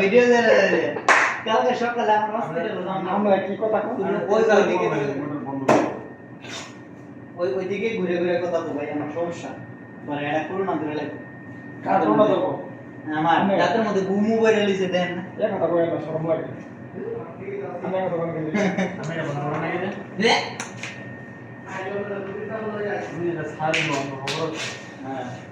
Video কালকে সকালে আমার আমরা কি কথা কই? ওই ওইদিকে ওই ওইদিকে ঘুরে ঘুরে কথা বলব আমার সমস্যা। পরে এটা করো না ধরে লাগবে কার কোনটা দেবো? আমার রাতের মধ্যে ঘুমু করে লিছে দেন না। এ কথা কই না, শরম লাগে। আমি কথা বলি কিন্তু। লে হ্যাঁ। যাও,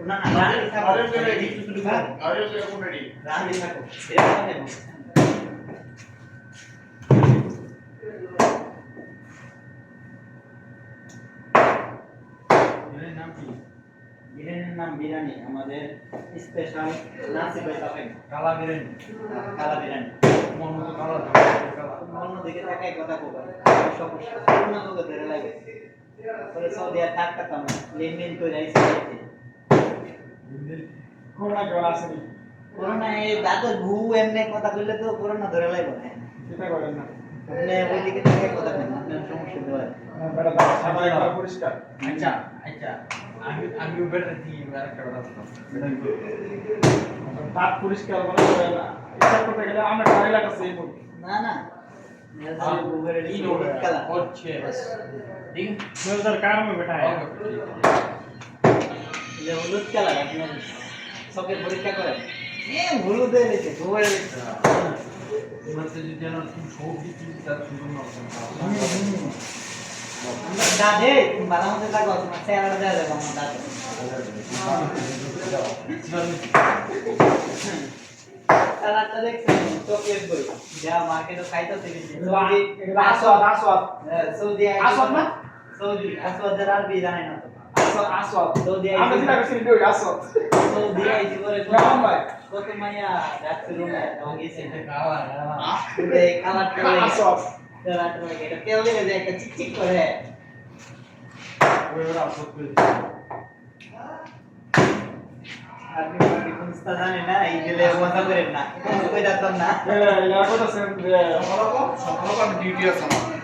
না না বিরিয়ানির নাম বিরিয়ানি আমাদের স্পেশাল নাসি ভাই পাকে কালা বিরিয়ানি। অন্যদিকে থাকাই কথা কবে ধরে লাগে। পরে সৌদি আর থাকতাম লেনদেন করে আইসি করোনা কেমন আসেনি? করোনা এই দাদর ঘু এমনি কথা বললে তো করোনা ধরে লাগবে না। সেটা করেন না। আপনি ওইদিকে থেকে কথা বলেন আপনার সমস্যা হয় বেটা দাও, সামনে একবার দাঁত পরিষ্কার? করা যাবে করতে গেলে আমরা গাড়ি লাগাচ্ছি এই না না। গুগলের কালা মেজদার কার মে है যে হলুদ কালার আপনার চোখের পরীক্ষা করেন এ হলুদ হয়ে গেছে গুগলের দাদে বালা মধ্যে থাকো তোমার চেহারাটা দেওয়া যাবে আমার দাদে। কালারটা দেখছেন চোখের বই। যা মার্কেটে সৌদি আসওয়াদ আসওয়াদ হ্যাঁ, সৌদি আসওয়াদ না? সৌদি আসওয়াদের আরবি জানে না তো। আসওয়াদ আসওয়াদ সৌদি আমরা যেটা বেশি নিতে আসওয়াদ সৌদি আইসি করে কেমন ভাই? কত মাইয়া যাচ্ছে রুমে তখন গেছে ওদের কালারটা লাগে আসওয়াদ কালারটা লাগে এটা তেল লেগে যায় একটা চিকচিক করে আপনি আপনি কোন স্থান জানেন না এই গেলে মজা করেন না কই যাতাম না এরা এরা কইতাছেন যে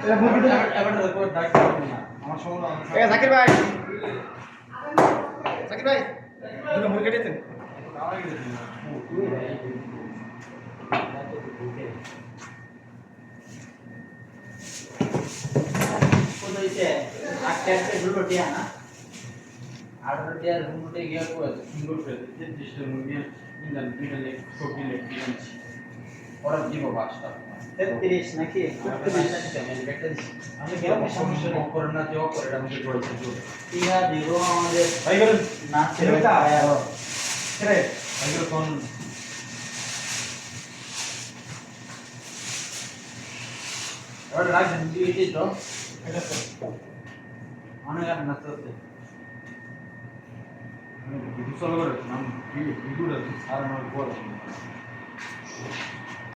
এরা মুরগি দিলে এ জাকির ভাই জাকির ভাই দুটো কোন হইছে আটটা আটটা দুটো টিয়া না আঠারো ওরা দিব বাসটা তেত্রিশ নাকি আমি কেমন সমস্যা করে না যে করে এটা আমাকে করেছে টিয়া দিব আমাদের ভাই গেলেন না ছিল এটা রে আগে কোন এবার রাখবেন দিয়েছি তো এটা তো অনেক আর নাচতে আমি ভিডিও চালু করে নাম ভিডিওটা সারা আমার পর